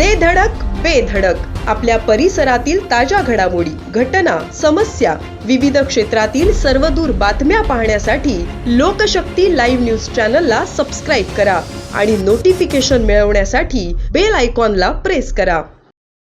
दे धडक बेधडक आपल्या परिसरातील ताज्या घडामोडी घटना समस्या विविध क्षेत्रातील सर्वदूर बातम्या पाहण्यासाठी लोकशक्ती लाईव्ह न्यूज चॅनलला सबस्क्राईब करा आणि नोटिफिकेशन मिळवण्यासाठी बेल आयकॉनला प्रेस करा.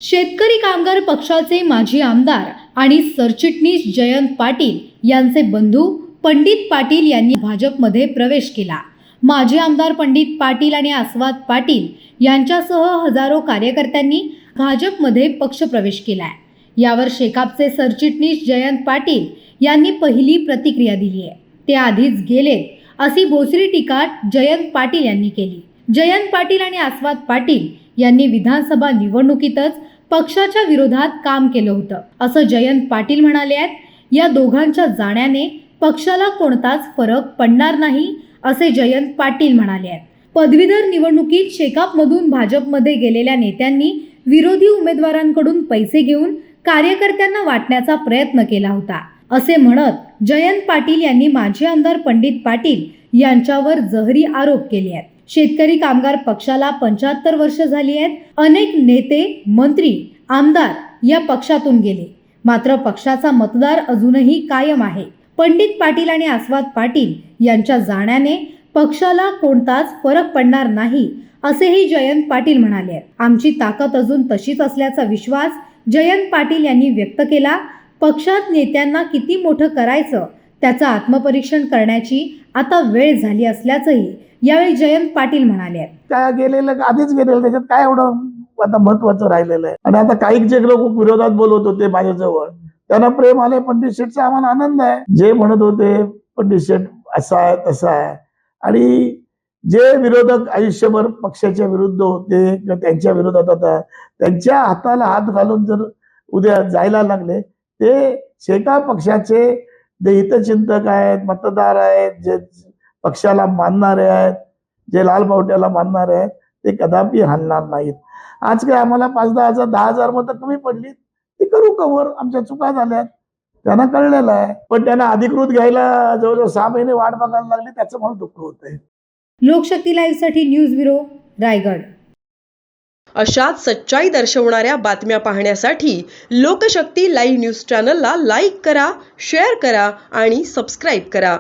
शेतकरी कामगार पक्षाचे माजी आमदार आणि सरचिटणीस जयंत पाटील यांचे बंधू पंडित पाटील यांनी भाजपमध्ये प्रवेश केला. माजी आमदार पंडित पाटील आणि आस्वाद पाटील यांच्यासह हजारो कार्यकर्त्यांनी भाजपमध्ये पक्षप्रवेश केलाय. यावर शेकापचे सरचिटणीस जयंत पाटील यांनी पहिली प्रतिक्रिया दिली आहे. ते आधीच गेले अशी भोसरी टीका जयंत पाटील यांनी केली. जयंत पाटील आणि आस्वाद पाटील यांनी विधानसभा निवडणुकीतच पक्षाच्या विरोधात काम केलं होतं. असं जयंत पाटील म्हणाले आहेत या दोघांच्या जाण्याने पक्षाला कोणताच फरक पडणार नाही असे जयंत पाटील म्हणाले आहेत. पदवीधर निवडणुकीत शेकापमधून भाजपमध्ये गेलेल्या नेत्यांनी विरोधी उमेदवारांकडून पैसे घेऊन कार्यकर्त्यांना वाटण्याचा प्रयत्न केला होता. असे म्हणत जयंत पाटील यांनी माजी आमदार पंडित पाटील यांच्यावर जहरी आरोप केले आहेत. शेतकरी कामगार पक्षाला पंच्याहत्तर वर्ष झाली आहेत. अनेक नेते मंत्री आमदार या पक्षातून गेले. मात्र पक्षाचा मतदार अजूनही कायम आहे. पंडित पाटील आणि आस्वाद पाटील यांच्या जाण्याने पक्षाला कोणताच फरक पडणार नाही असेही जयंत पाटील म्हणाले आहेत. आमची ताकद अजून तशीच असल्याचा विश्वास जयंत पाटील यांनी व्यक्त केला पक्षात नेत्यांना किती मोठं करायचं त्याचं आत्मपरीक्षण करण्याची आता वेळ झाली असल्याचंही यावेळी जयंत पाटील म्हणाले आहेत. त्या गेलेलं आधीच गेलेलं त्याच्यात काय एवढं आता महत्वाचं राहिलेलं आहे आणि आता काही जे लोक विरोधात बोलत होते माझ्याजवळ त्यांना प्रेम आले पंडित शेठचा आम्हाला आनंद आहे. जे म्हणत होते पंडित शेठ असा आहे तसा आहे. आणि जे विरोधक आयुष्यभर पक्षाच्या विरुद्ध होते किंवा त्यांच्या विरोधात होता त्यांच्या हाताला हात घालून जर उद्या जायला लागले ते शेका पक्षाचे जे हितचिंतक आहेत मतदार आहेत जे पक्षाला मानणारे आहेत जे लाल पावट्याला मानणारे आहेत ते कदापि हलणार नाहीत. आज काय आम्हाला पाच दहा हजार दहा हजार मतं कमी पडलीत? करू कवर आमच्या चुका झाल्यात. त्यांना कळलेलं आहे. पण त्यांना अधिकृत घ्यायला जवळजवळ सहा महिने वाट बघायला लागली त्याचं मला दुःख होत आहे लोकशक्ती लाईव्हसाठी न्यूज ब्युरो रायगड. अशाच सच्चाई दर्शवणाऱ्या बातम्या पाहण्यासाठी लोकशक्ती लाईव्ह न्यूज चॅनलला लाईक करा शेअर करा आणि सबस्क्राईब करा.